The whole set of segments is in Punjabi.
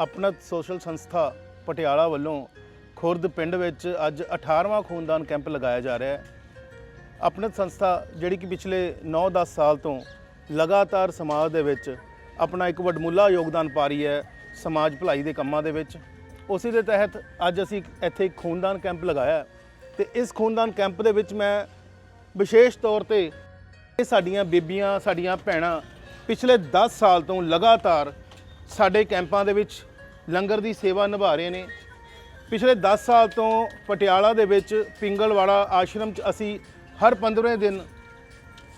ਆਪਣਤ ਸੋਸ਼ਲ ਸੰਸਥਾ ਪਟਿਆਲਾ ਵੱਲੋਂ ਖੁਰਦ ਪਿੰਡ ਵਿੱਚ ਅੱਜ 18ਵਾਂ ਖੂਨਦਾਨ ਕੈਂਪ ਲਗਾਇਆ ਜਾ ਰਿਹਾ ਹੈ। ਆਪਣਤ ਸੰਸਥਾ ਜਿਹੜੀ ਕਿ ਪਿਛਲੇ 9-10 ਸਾਲ ਤੋਂ ਲਗਾਤਾਰ ਸਮਾਜ ਦੇ ਵਿੱਚ ਆਪਣਾ ਇੱਕ ਵੱਡਮੁੱਲਾ ਯੋਗਦਾਨ ਪਾ ਰਹੀ ਹੈ ਸਮਾਜ ਭਲਾਈ ਦੇ ਕੰਮਾਂ ਦੇ ਵਿੱਚ। ਉਸੇ ਦੇ ਤਹਿਤ ਅੱਜ ਅਸੀਂ ਇੱਥੇ ਇੱਕ ਖੂਨਦਾਨ ਕੈਂਪ ਲਗਾਇਆ ਹੈ ਤੇ ਇਸ ਖੂਨਦਾਨ ਕੈਂਪ ਦੇ ਵਿੱਚ ਮੈਂ ਵਿਸ਼ੇਸ਼ ਤੌਰ ਤੇ ਇਹ ਸਾਡੀਆਂ ਬੀਬੀਆਂ, ਸਾਡੀਆਂ ਭੈਣਾਂ ਪਿਛਲੇ 10 ਸਾਲ ਤੋਂ ਲਗਾਤਾਰ ਸਾਡੇ ਕੈਂਪਾਂ ਦੇ ਵਿੱਚ ਲੰਗਰ ਦੀ ਸੇਵਾ ਨਿਭਾ ਰਹੇ ਨੇ। ਪਿਛਲੇ 10 ਸਾਲ ਤੋਂ ਪਟਿਆਲਾ ਦੇ ਵਿੱਚ ਪਿੰਗਲਵਾੜਾ ਆਸ਼ਰਮ 'ਚ ਅਸੀਂ ਹਰ 15ਵੇਂ ਦਿਨ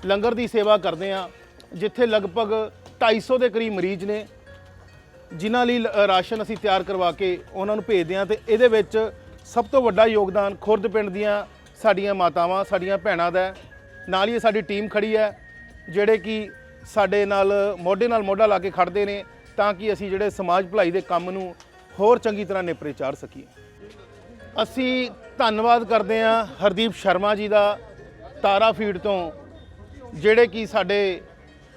ਲੰਗਰ ਦੀ ਸੇਵਾ ਕਰਦੇ ਹਾਂ, ਜਿੱਥੇ ਲਗਭਗ 250 ਦੇ ਕਰੀਬ ਮਰੀਜ਼ ਨੇ, ਜਿਨ੍ਹਾਂ ਲਈ ਲ- ਰਾਸ਼ਨ ਅਸੀਂ ਤਿਆਰ ਕਰਵਾ ਕੇ ਉਹਨਾਂ ਨੂੰ ਭੇਜਦੇ ਹਾਂ ਤੇ ਇਹਦੇ ਵਿੱਚ ਸਭ ਤੋਂ ਵੱਡਾ ਯੋਗਦਾਨ ਖੁਰਦ ਪਿੰਡ ਦੀਆਂ ਸਾਡੀਆਂ ਮਾਤਾਵਾਂ, ਸਾਡੀਆਂ ਭੈਣਾਂ ਦਾ ਨਾਲ ਹੀ ਇਹ ਸਾਡੀ ਟੀਮ ਖੜੀ ਹੈ, ਜਿਹੜੇ ਕਿ ਸਾਡੇ ਨਾਲ ਮੋਢੇ ਨਾਲ ਮੋਢਾ ਲਾ ਕੇ ਖੜਦੇ ਨੇ। ਤਾਂ ਕਿ ਅਸੀਂ ਜਿਹੜੇ ਸਮਾਜ ਭਲਾਈ ਦੇ ਕੰਮ ਨੂੰ ਹੋਰ ਚੰਗੀ ਤਰ੍ਹਾਂ ਨੇਪਰੇ ਚਾੜ ਸਕੀਏ। ਅਸੀਂ ਧੰਨਵਾਦ ਕਰਦੇ ਹਾਂ ਹਰਦੀਪ ਸ਼ਰਮਾ ਜੀ ਦਾ ਤਾਰਾ ਫੀਡ ਤੋਂ, ਜਿਹੜੇ ਕਿ ਸਾਡੇ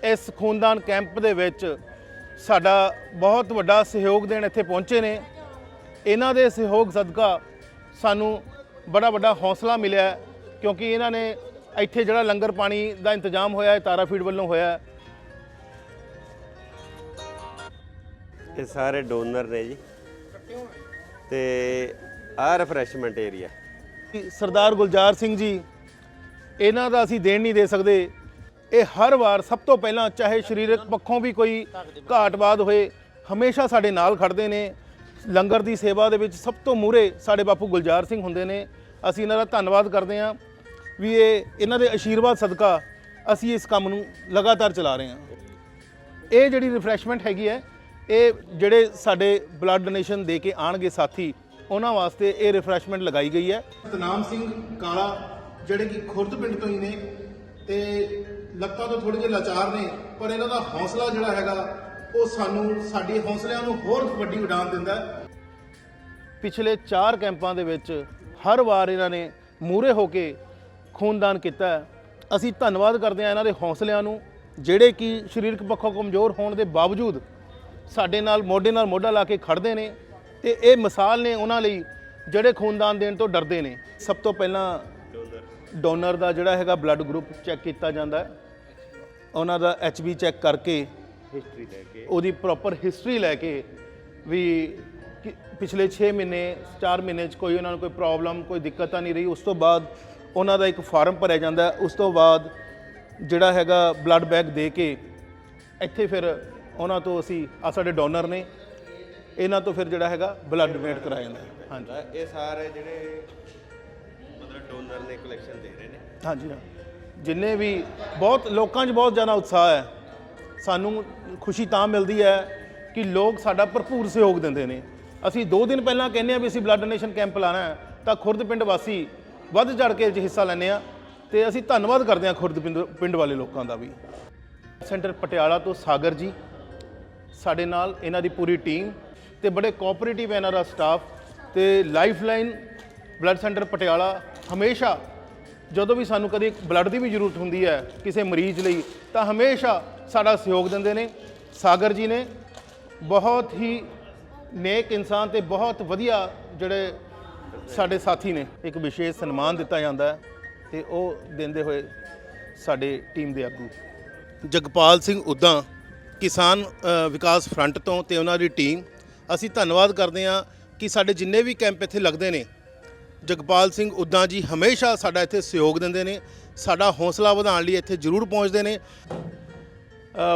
ਇਸ ਖੂਨਦਾਨ ਕੈਂਪ ਦੇ ਵਿੱਚ ਸਾਡਾ ਬਹੁਤ ਵੱਡਾ ਸਹਿਯੋਗ ਦੇਣ ਇੱਥੇ ਪਹੁੰਚੇ ਨੇ। ਇਹਨਾਂ ਦੇ ਸਹਿਯੋਗ ਸਦਕਾ ਸਾਨੂੰ ਬੜਾ ਵੱਡਾ ਹੌਸਲਾ ਮਿਲਿਆ ਕਿਉਂਕਿ ਇਹਨਾਂ ਨੇ ਇੱਥੇ ਜਿਹੜਾ ਲੰਗਰ ਪਾਣੀ ਦਾ ਇੰਤਜ਼ਾਮ ਹੋਇਆ ਹੈ, ਤਾਰਾ ਫੀਡ ਵੱਲੋਂ ਹੋਇਆ ਹੈ ਇਹ ਸਾਰੇ ਡੋਨਰ ਨੇ ਜੀ। ਤੇ ਆਹ ਰਿਫਰੈਸ਼ਮੈਂਟ ਏਰੀਆ ਕਿ ਸਰਦਾਰ ਗੁਲਜ਼ਾਰ ਸਿੰਘ ਜੀ, ਇਹਨਾਂ ਦਾ ਅਸੀਂ ਦੇਣ ਨਹੀਂ ਦੇ ਸਕਦੇ। ਇਹ ਹਰ ਵਾਰ ਸਭ ਤੋਂ ਪਹਿਲਾਂ ਚਾਹੇ ਸਰੀਰਕ ਪੱਖੋਂ ਵੀ ਕੋਈ ਘਾਟਵਾਦ ਹੋਏ, ਹਮੇਸ਼ਾ ਸਾਡੇ ਨਾਲ ਖੜਦੇ ਨੇ। ਲੰਗਰ ਦੀ ਸੇਵਾ ਦੇ ਵਿੱਚ ਸਭ ਤੋਂ ਮੂਹਰੇ ਸਾਡੇ ਬਾਪੂ ਗੁਲਜ਼ਾਰ ਸਿੰਘ ਹੁੰਦੇ ਨੇ। ਅਸੀਂ ਇਹਨਾਂ ਦਾ ਧੰਨਵਾਦ ਕਰਦੇ ਹਾਂ ਵੀ ਇਹ ਇਹਨਾਂ ਦੇ ਆਸ਼ੀਰਵਾਦ ਸਦਕਾ ਅਸੀਂ ਇਸ ਕੰਮ ਨੂੰ ਲਗਾਤਾਰ ਚਲਾ ਰਹੇ ਹਾਂ। ਇਹ ਜਿਹੜੀ ਰਿਫਰੈਸ਼ਮੈਂਟ ਹੈਗੀ ਹੈ ਇਹ ਜਿਹੜੇ ਸਾਡੇ ਬਲੱਡ ਡੋਨੇਸ਼ਨ ਦੇ ਕੇ ਆਣਗੇ ਸਾਥੀ ਉਹਨਾਂ ਵਾਸਤੇ ਇਹ ਰਿਫਰੈਸ਼ਮੈਂਟ ਲਗਾਈ ਗਈ ਹੈ ਸਤਨਾਮ ਸਿੰਘ ਕਾਲਾ ਜਿਹੜੇ ਕਿ ਖੁਰਦ ਪਿੰਡ ਤੋਂ ਹੀ ਨੇ ਤੇ ਲੱਤਾਂ ਤੋਂ ਥੋੜੇ ਜਿਹੇ ਲਾਚਾਰ ਨੇ ਪਰ ਇਹਨਾਂ ਦਾ ਹੌਸਲਾ ਜਿਹੜਾ ਹੈਗਾ ਉਹ ਸਾਨੂੰ ਸਾਡੇ ਹੌਸਲਿਆਂ ਨੂੰ ਹੋਰ ਵੱਡੀ ਉਡਾਨ ਦਿੰਦਾ ਪਿਛਲੇ 4 ਕੈਂਪਾਂ ਦੇ ਵਿੱਚ ਹਰ ਵਾਰ ਇਹਨਾਂ ਨੇ ਮੂਰੇ ਹੋ ਕੇ ਖੂਨਦਾਨ ਕੀਤਾ। ਅਸੀਂ ਧੰਨਵਾਦ ਕਰਦੇ ਹਾਂ ਇਹਨਾਂ ਦੇ ਹੌਸਲਿਆਂ ਨੂੰ ਜਿਹੜੇ ਕਿ ਸਰੀਰਕ ਪੱਖੋਂ ਕਮਜ਼ੋਰ ਹੋਣ ਦੇ ਬਾਵਜੂਦ ਸਾਡੇ ਨਾਲ ਮੋਢੇ ਨਾਲ ਮੋਢਾ ਲਾ ਕੇ ਖੜਦੇ ਨੇ ਤੇ ਇਹ ਮਿਸਾਲ ਨੇ ਉਹਨਾਂ ਲਈ ਜਿਹੜੇ ਖੂਨਦਾਨ ਦੇਣ ਤੋਂ ਡਰਦੇ ਨੇ। ਸਭ ਤੋਂ ਪਹਿਲਾਂ ਡੋਨਰ ਦਾ ਜਿਹੜਾ ਹੈਗਾ ਬਲੱਡ ਗਰੁੱਪ ਚੈੱਕ ਕੀਤਾ ਜਾਂਦਾ ਹੈ। ਉਹਨਾਂ ਦਾ ਐਚਬੀ ਚੈੱਕ ਕਰਕੇ ਹਿਸਟਰੀ ਲੈ ਕੇ। ਉਹਦੀ ਪ੍ਰੋਪਰ ਹਿਸਟਰੀ ਲੈ ਕੇ ਵੀ ਪਿਛਲੇ 6 ਮਹੀਨੇ 4 ਮਹੀਨੇ ਚ ਕੋਈ ਉਹਨਾਂ ਨੂੰ ਕੋਈ ਪ੍ਰੋਬਲਮ ਕੋਈ ਦਿੱਕਤ ਤਾਂ ਨਹੀਂ ਰਹੀ। ਉਸ ਤੋਂ ਬਾਅਦ ਉਹਨਾਂ ਦਾ ਇੱਕ ਫਾਰਮ ਭਰਿਆ ਜਾਂਦਾ। ਉਸ ਤੋਂ ਬਾਅਦ ਜਿਹੜਾ ਹੈਗਾ ਬਲੱਡ ਬੈਗ ਦੇ ਕੇ ਇੱਥੇ ਫਿਰ ਉਹਨਾਂ ਤੋਂ ਅਸੀਂ ਆ ਸਾਡੇ ਡੋਨਰ ਨੇ ਇਹਨਾਂ ਤੋਂ ਫਿਰ ਜਿਹੜਾ ਹੈਗਾ ਬਲੱਡ ਡੋਨੇਟ ਕਰਾਇਆ ਜਾਂਦਾ ਹੈ। ਹਾਂਜੀ। ਤਾਂ ਇਹ ਸਾਰੇ ਜਿਹੜੇ ਮਤਲਬ ਡੋਨਰ ਨੇ ਕਲੈਕਸ਼ਨ ਦੇ ਰਹੇ ਨੇ। ਹਾਂਜੀ ਹਾਂ। ਜਿੰਨੇ ਵੀ ਬਹੁਤ ਲੋਕਾਂ 'ਚ ਬਹੁਤ ਜ਼ਿਆਦਾ ਉਤਸ਼ਾਹ ਹੈ। ਸਾਨੂੰ ਖੁਸ਼ੀ ਤਾਂ ਮਿਲਦੀ ਹੈ ਕਿ ਲੋਕ ਸਾਡਾ ਭਰਪੂਰ ਸਹਿਯੋਗ ਦਿੰਦੇ ਨੇ। ਅਸੀਂ 2 ਦਿਨ ਪਹਿਲਾਂ ਕਹਿੰਦੇ ਆ ਵੀ ਅਸੀਂ ਬਲੱਡ ਡੋਨੇਸ਼ਨ ਕੈਂਪ ਲਾਣਾ ਹੈ ਤਾਂ ਖੁਰਦ ਪਿੰਡ ਵਾਸੀ ਵੱਧ ਚੜ ਕੇ ਇਹ 'ਚ ਹਿੱਸਾ ਲੈਂਦੇ ਆ ਤੇ ਅਸੀਂ ਧੰਨਵਾਦ ਕਰਦੇ ਹਾਂ ਖੁਰਦ ਪਿੰਡ ਪਿੰਡ ਵਾਲੇ ਲੋਕਾਂ ਦਾ ਵੀ। ਸੈਂਟਰ ਪਟਿਆਲਾ ਤੋਂ ਸਾਗਰ ਜੀ ਸਾਡੇ ਨਾਲ ਇਹਨਾਂ ਦੀ ਪੂਰੀ ਟੀਮ ਤੇ ਬੜੇ ਕੋਆਪਰੇਟਿਵ ਹੈ ਇਹਨਾਂ ਦਾ ਸਟਾਫ ਤੇ ਲਾਈਫਲਾਈਨ ਬਲੱਡ ਸੈਂਟਰ ਪਟਿਆਲਾ ਹਮੇਸ਼ਾ ਜਦੋਂ ਵੀ ਸਾਨੂੰ ਕਦੇ ਬਲੱਡ ਦੀ ਵੀ ਜ਼ਰੂਰਤ ਹੁੰਦੀ ਹੈ ਕਿਸੇ ਮਰੀਜ਼ ਲਈ, ਤਾਂ ਹਮੇਸ਼ਾ ਸਾਡਾ ਸਹਿਯੋਗ ਦਿੰਦੇ ਨੇ। ਸਾਗਰ ਜੀ ਨੇ ਬਹੁਤ ਹੀ ਨੇਕ ਇਨਸਾਨ ਤੇ ਬਹੁਤ ਵਧੀਆ ਜਿਹੜੇ ਸਾਡੇ ਸਾਥੀ ਨੇ, ਇੱਕ ਵਿਸ਼ੇਸ਼ ਸਨਮਾਨ ਦਿੱਤਾ ਜਾਂਦਾ ਹੈ ਤੇ ਉਹ ਦਿੰਦੇ ਹੋਏ ਸਾਡੇ ਟੀਮ ਦੇ ਆਗੂ। ਜਗਪਾਲ ਸਿੰਘ ਉਦਾਂ ਕਿਸਾਨ ਵਿਕਾਸ ਫਰੰਟ ਤੋਂ ਤੇ ਉਹਨਾਂ ਦੀ ਟੀਮ। ਅਸੀਂ ਧੰਨਵਾਦ ਕਰਦੇ ਹਾਂ ਕਿ ਸਾਡੇ ਜਿੰਨੇ ਵੀ ਕੈਂਪ ਇੱਥੇ ਲੱਗਦੇ ਨੇ, ਜਗਪਾਲ ਸਿੰਘ ਉਦਾਂ ਜੀ ਹਮੇਸ਼ਾ ਸਾਡਾ ਇੱਥੇ ਸਹਿਯੋਗ ਦਿੰਦੇ ਨੇ, ਸਾਡਾ ਹੌਸਲਾ ਵਧਾਉਣ ਲਈ ਇੱਥੇ ਜ਼ਰੂਰ ਪਹੁੰਚਦੇ ਨੇ।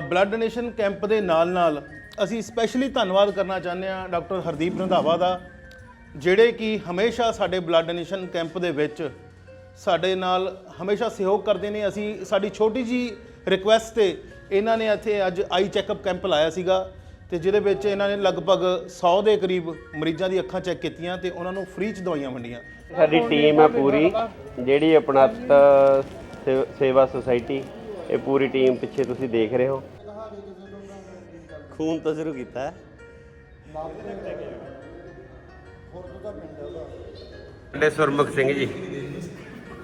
ਬਲੱਡ ਡੋਨੇਸ਼ਨ ਕੈਂਪ ਦੇ ਨਾਲ ਨਾਲ ਅਸੀਂ ਸਪੈਸ਼ਲੀ ਧੰਨਵਾਦ ਕਰਨਾ ਚਾਹੁੰਦੇ ਹਾਂ ਡਾਕਟਰ ਹਰਦੀਪ ਰੰਧਾਵਾ ਦਾ, ਜਿਹੜੇ ਕਿ ਹਮੇਸ਼ਾ ਸਾਡੇ ਬਲੱਡ ਡੋਨੇਸ਼ਨ ਕੈਂਪ ਦੇ ਵਿੱਚ ਸਾਡੇ ਨਾਲ ਹਮੇਸ਼ਾ ਸਹਿਯੋਗ ਕਰਦੇ ਨੇ। ਅਸੀਂ ਸਾਡੀ ਛੋਟੀ ਜੀ ਰਿਕੁਐਸਟ ਤੇ ਇਹਨਾਂ ਨੇ ਇੱਥੇ ਅੱਜ ਆਈ ਚੈੱਕਅਪ ਕੈਂਪ ਲਾਇਆ ਸੀਗਾ ਤੇ ਜਿਹਦੇ ਵਿੱਚ ਇਹਨਾਂ ਨੇ ਲਗਭਗ 100 ਦੇ ਕਰੀਬ ਮਰੀਜ਼ਾਂ ਦੀ ਅੱਖਾਂ ਚੈੱਕ ਕੀਤੀਆਂ ਤੇ ਉਹਨਾਂ ਨੂੰ ਫ੍ਰੀ ਚ ਦਵਾਈਆਂ ਵੰਡੀਆਂ। ਸਾਡੀ ਟੀਮ ਹੈ ਪੂਰੀ ਜਿਹੜੀ ਆਪਣਤ ਸੇ- ਸੇਵਾ ਸੁਸਾਇਟੀ ਇਹ ਪੂਰੀ ਟੀਮ ਪਿੱਛੇ ਤੁਸੀਂ ਦੇਖ ਰਹੇ ਹੋ। ਖੂਨ ਤੋਂ ਸ਼ੁਰੂ ਕੀਤਾ ਹੈ। ਸਾਡੇ ਸੁਰਮੁਖ ਸਿੰਘ ਜੀ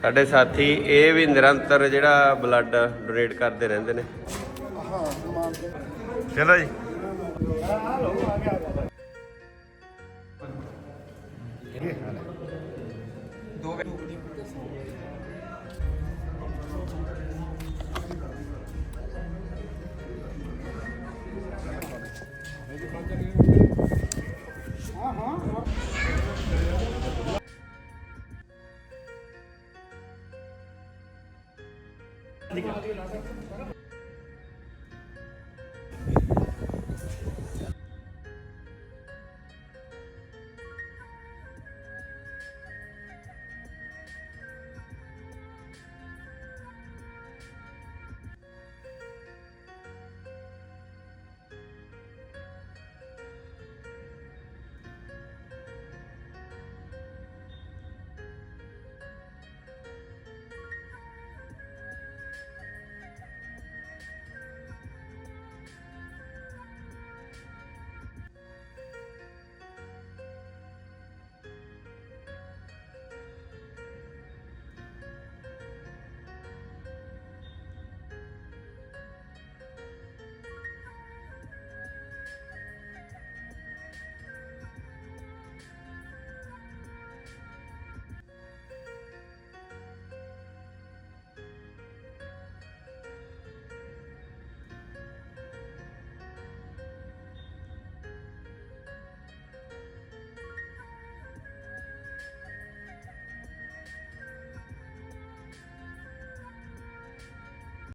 ਸਾਡੇ ਸਾਥੀ ਇਹ ਵੀ ਨਿਰੰਤਰ ਜਿਹੜਾ ਬਲੱਡ ਡੋਨੇਟ ਕਰਦੇ ਰਹਿੰਦੇ ਨੇ। Tiến đây Thank you.